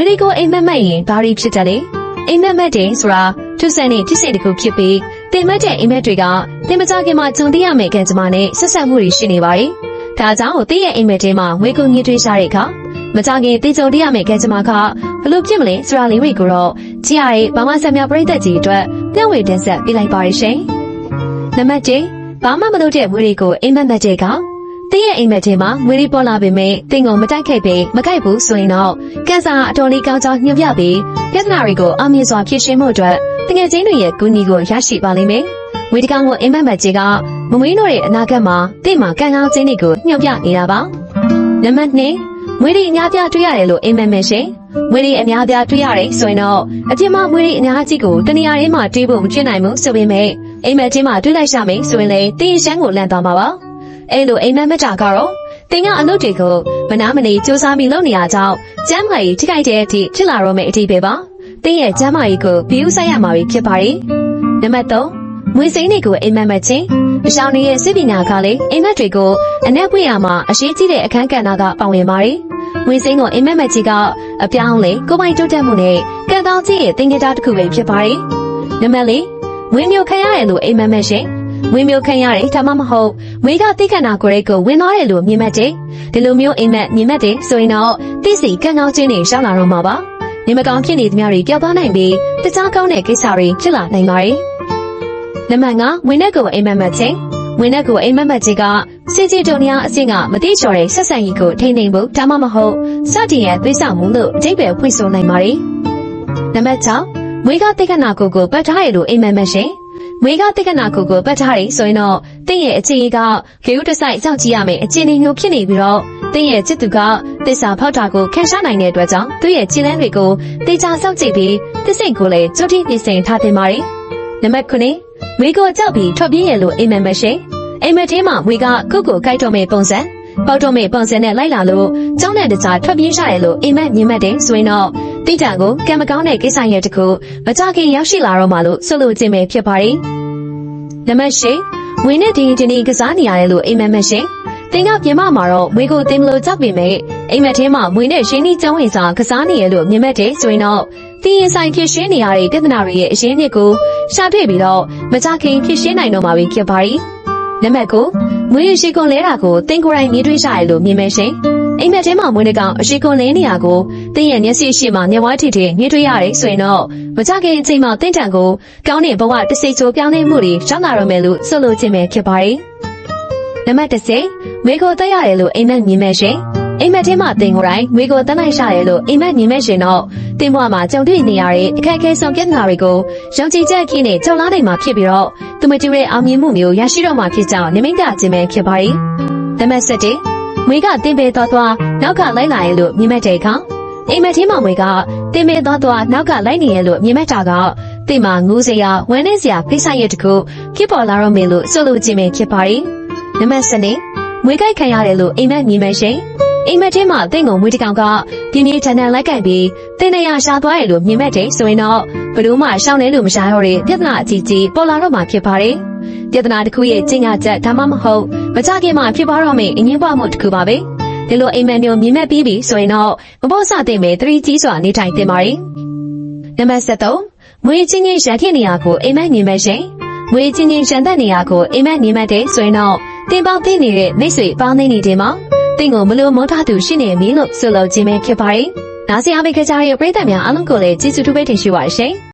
ဝေဒီကိုအိမ်မက်မက်ရင်ဘာတွေဖြစ်တယ်လဲအိမ်မက်မက်တယ်ဆိုတာထုဆန်တဲ့ဖြစ်စဉ်တစ်ခုဖြစ်ပြီးတင်မက်တဲ့အိမ်မက်တွေကတင်မကြခင်မှာဂျုံသိရမယ့်ကံကြမ္မာနဲ့ဆက်ဆက်မှုတွေရှိနေပါတယ်ဒါကြောင့်တည့်ရဲ့အိမ်မက်ထဲမှာဝေကိုငွေတွေးရှာတဲ့အခါမကြခင်တေကြုံသိရမယ့်ကံကြမ္မာကဘလို့ဖြစ်မလဲဆိုတာလေးတွေကိုတော့ကြည့်ရတဲ့ဘာမှဆက်များပြိသက်ကြီးအတွက်မျှဝေတင်ဆက်ပေးလိုက်ပါရရှင်နံပါတ်1ဘာမှမလုပ်တဲ့ဝေဒီကိုအိမ်မက်မက်တဲ့က တင်းရဲ့အိမ်မက်ထဲမှာငွေရီပေါ်လာပေမဲ့တင်းကိုမတိုက်ခိုက်ပေမကိုက်ဘူးဆိုရင်တော့ကင်ဆာအတော်လေးကောင်းကြောင်းညွှန်ပြပြီးပြဿနာတွေကိုအမြင့်စွာဖြေရှင်းမှုအတွက်တကယ်ချင်းတွေရဲ့ကူညီကိုရရှိပါလိမ့်မယ်။ငွေတကောင်ကိုအိမ်မက်မက်ကြီးကမမွေးတို့ရဲ့အနာဂတ်မှာတင်းမှာကံကောင်းခြင်းတွေကိုညွှန်ပြနေတာပါ။နံပါတ်2မွေးရီအများပြတွေ့ရတယ်လို့အိမ်မက်မက်ရှင်။မွေးရီအများပြတွေ့ရတယ်ဆိုရင်တော့အပြင်မှာမွေးရီအများကြီးကိုတနေရာရင်းမှာတွေးဖို့မဖြစ်နိုင်ဘူးဆိုပေမဲ့အိမ်မက်ချင်းမှာတွေ့လိုက်ရမယ်ဆိုရင်လေတင်းရှမ်းကိုလန့်သွားမှာပါ။ အဲ့လိုအိမ်မက်မက်တာကတော့တင်ကအလုပ်တွေကိုမနာမနေစူးစမ်းပြီးလုပ်နေရကြောင်းကျမ်းမာရေးထိခိုက်တဲ့အထိဖြစ်လာတော့မယ့်အထိပဲပါ။တင်ရဲ့ကျမ်းမာရေးကိုဘီယူဆိုင်ရမှာဖြစ်ပါတယ်။နံပါတ်3မွေးစိမ်းတွေကိုအိမ်မက်မက်ချင်းအရှောင်းတွေရဲ့စစ်ပညာကလည်းအိမ်မက်တွေကိုအနက်ပွေရမှာအရှိကြီးတဲ့အခန်းကဏ္ဍကပါဝင်ပါတယ်။မွေးစိမ်းကိုအိမ်မက်မက်ကြီးကအပြောင်းလဲကိုယ်ပိုင်တိုးတက်မှုနဲ့ကံကောင်းခြင်းရဲ့တင်ကြတာတစ်ခုပဲဖြစ်ပါတယ်။နံပါတ်4မွေးမျိုးခံရတယ်လို့အိမ်မက်မက်ရှင် ဝင်းမျိုးခံရတယ်ဒါမှမဟုတ်ဝေးကတိခဏကိုရိတ်ကိုဝင်သွားတယ်လို့မြင်မှတ်တယ်ဒီလိုမျိုးအိမ်မက်မြင်မှတ်တယ်ဆိုရင်တော့တိစီကံကောင်းခြင်းတွေရှောင်းလာတော့မှာပါနေမကောင်းဖြစ်နေသမျှတွေပျောက်သွားနိုင်ပြီးတခြားကောင်းတဲ့ကိစ္စတွေဖြစ်လာနိုင်ပါတယ်နံပါတ်5ဝင်းနဲ့ကိုအိမ်မက်မှတ်ခြင်းဝင်းနဲ့ကိုအိမ်မက်မှတ်ခြင်းကစီစီတုံညာအဆင့်ကမတိချော်တဲ့ဆက်ဆံရေးကိုထိန်းသိမ်းဖို့ဒါမှမဟုတ်စတင်ရသွေးဆောင်မှုလို့အကျိပယ်ဖွင့်ဆိုနိုင်ပါတယ်နံပါတ်6ဝေးကတိခဏကိုကိုပတ်ထားရလို့အိမ်မက်မှတ်ရှင် မွေးကတိကနာကိုကိုပတ်ထားတယ်ဆိုရင်တော့တင့်ရဲ့အခြေအကဂေယုတဆိုင်ကြောက်ကြည့်ရမယ်အခြေအနေမျိုးဖြစ်နေပြီးတော့တင့်ရဲ့จิตသူကတစ္ဆာဖောက်တာကိုခံရှားနိုင်တဲ့အတွက်ကြောင့်သူ့ရဲ့ခြေလမ်းတွေကိုတေချာစောင့်ကြည့်ပြီးတစိတ်ကိုလည်းကြိုတိပြင်ဆင်ထားတင်ပါတယ်နံပါတ်9မွေးကိုကြောက်ပြီးထွက်ပြေးရလို့အိမ်မက်မရှိအိမ်မက်ထဲမှာမွေးကကုတ်ကိုကြိုက်တော့မဲ့ပုံစံပေါတော့မဲ့ပုံစံနဲ့လိုက်လာလို့ကျောင်းနဲ့တခြားထွက်ပြေးရှာတယ်လို့အိမ်မက်မြင်မှတ်တယ်ဆိုရင်တော့ တိတံကိုကံမကောင်းတဲ့ကိစ္စရဲ့တခုမကြခင်ရောက်ရှိလာတော့မှလို့ဆိုလိုခြင်းပဲဖြစ်ပါတယ်နံပါတ်၈ဝင်းနဲ့ဒီဒီနီကစားနေရတယ်လို့အိမ်မက်မက်ရှင်တင်ကပြင်မမှာတော့မွေကိုတင်မလို့ကြောက်ပေမဲ့အိမ်မက်ထဲမှာမွေနဲ့ရှင်းနီးကျောင်းဝင်စာကစားနေရလို့မြင်မဲ့တယ်ဆိုရင်တော့တင်ရင်ဆိုင်ဖြစ်ရှင်းနေရတဲ့ပြဿနာတွေရဲ့အရင်းမြစ်ကိုရှာတွေ့ပြီးတော့မကြခင်ဖြစ်ရှင်းနိုင်တော့မှာဖြစ်ပါတယ်နံပါတ်9မွေးရရှိကွန်လဲတာကိုတင်ကိုယ်တိုင်မြင်တွေ့ကြရလို့မြင်မဲ့ရှင် အိမ်မက်ထဲမှာမွေးနေကောင်အရှိကွန်လဲနေရကိုတင်းရဲ့မျက်စိရှိမှမျက်ဝါးထီထီမြင်တွေ့ရတယ်ဆိုရင်တော့မကြခင်အချိန်မှတင်းတန်ကိုကောင်းတဲ့ဘဝတစိချိုပြောင်းလဲမှုတွေရောက်လာတော့မယ်လို့ဆိုလိုခြင်းပဲဖြစ်ပါတယ်နံပါတ်10မေကိုတက်ရတယ်လို့အိမ်မက်မြင်မဲ့ရှင်အိမ်မက်ထဲမှာတင်ကိုယ်တိုင်ငွေကိုတက်လိုက်ရှာတယ်လို့အိမ်မက်မြင်မဲ့ရှင်တော့တင်ဘွားမှာကြုံတွေ့နေရတဲ့အခက်အခဲဆုံးပြဿနာတွေကိုယုံကြည်ချက်ခင်းနဲ့ကြုံလာနိုင်မှာဖြစ်ပြီးတော့သူမတူတဲ့အောင်မြင်မှုမျိုးရရှိတော့မှာဖြစ်ကြောင်းနိမိတ်ကခြင်းပဲဖြစ်ပါတယ်နံပါတ်7 ငွေကတင်ပေသွားသွားနောက်ကလိုက်လာရလို့မြင်မဲ့တဲ့အခါအိမ်မက်ထဲမှာငွေကတင်ပေသွားသွားနောက်ကလိုက်နေရလို့မြင်မဲ့တာကတင်မှာငိုးစရာဝမ်းနည်းစရာကိစ္စရဲ့တခုဖြစ်ပေါ်လာတော့မယ်လို့ဆိုလိုခြင်းပဲဖြစ်ပါတယ်နံပါတ်7ငွေကြိုက်ခံရတယ်လို့အိမ်မက်မြင်မဲ့ရှင်အိမ်မက်ထဲမှာတင့်ကုန်မွေးတကောင်ကပြင်းပြင်းထန်ထန်လိုက်ကင်ပြီးတင်းနေရရှာသွားရလို့မြင်မဲ့တယ်ဆိုရင်တော့ဘယ်လို့မှရှောင်းလဲလို့မရှာတော့တဲ့ပြဿနာအကြီးကြီးပေါ်လာတော့မှဖြစ်ပါတယ်ပြဿနာတစ်ခုရဲ့ကျင့်ကြချက်ဒါမှမဟုတ်မကြခင်မှဖြစ်ပေါ်တော့မယ့်အငင်းပွားမှုတစ်ခုပါပဲဒီလိုအိမ်မက်မျိုးမြင်မဲ့ပြီးပြီဆိုရင်တော့မပေါ့စတဲ့မဲ့သတိကြီးစွာနေထိုင်တင်ပါတယ်နံပါတ်73မွေးချင်းချင်းရန်ဖြစ်နေရကိုအိမ်မက်မြင်မဲ့ရှင်မွေးချင်းချင်းရန်သက်နေရကိုအိမ်မက်မြင်မဲ့တဲ့ဆိုရင်တော့တင်ပေါင်းသိနေတဲ့မိတ်ဆွေပေါင်းသိနေတယ်မှာတင့်ကိုမလို့မောထားသူရှိနေပြီလို့ဆိုလိုခြင်းပဲဖြစ်ပါတယ်။နားဆင်အားပေးကြတဲ့ပရိသတ်များအားလုံးကိုလည်းကျေးဇူးတူပဲတင်ရှိပါရရှင်။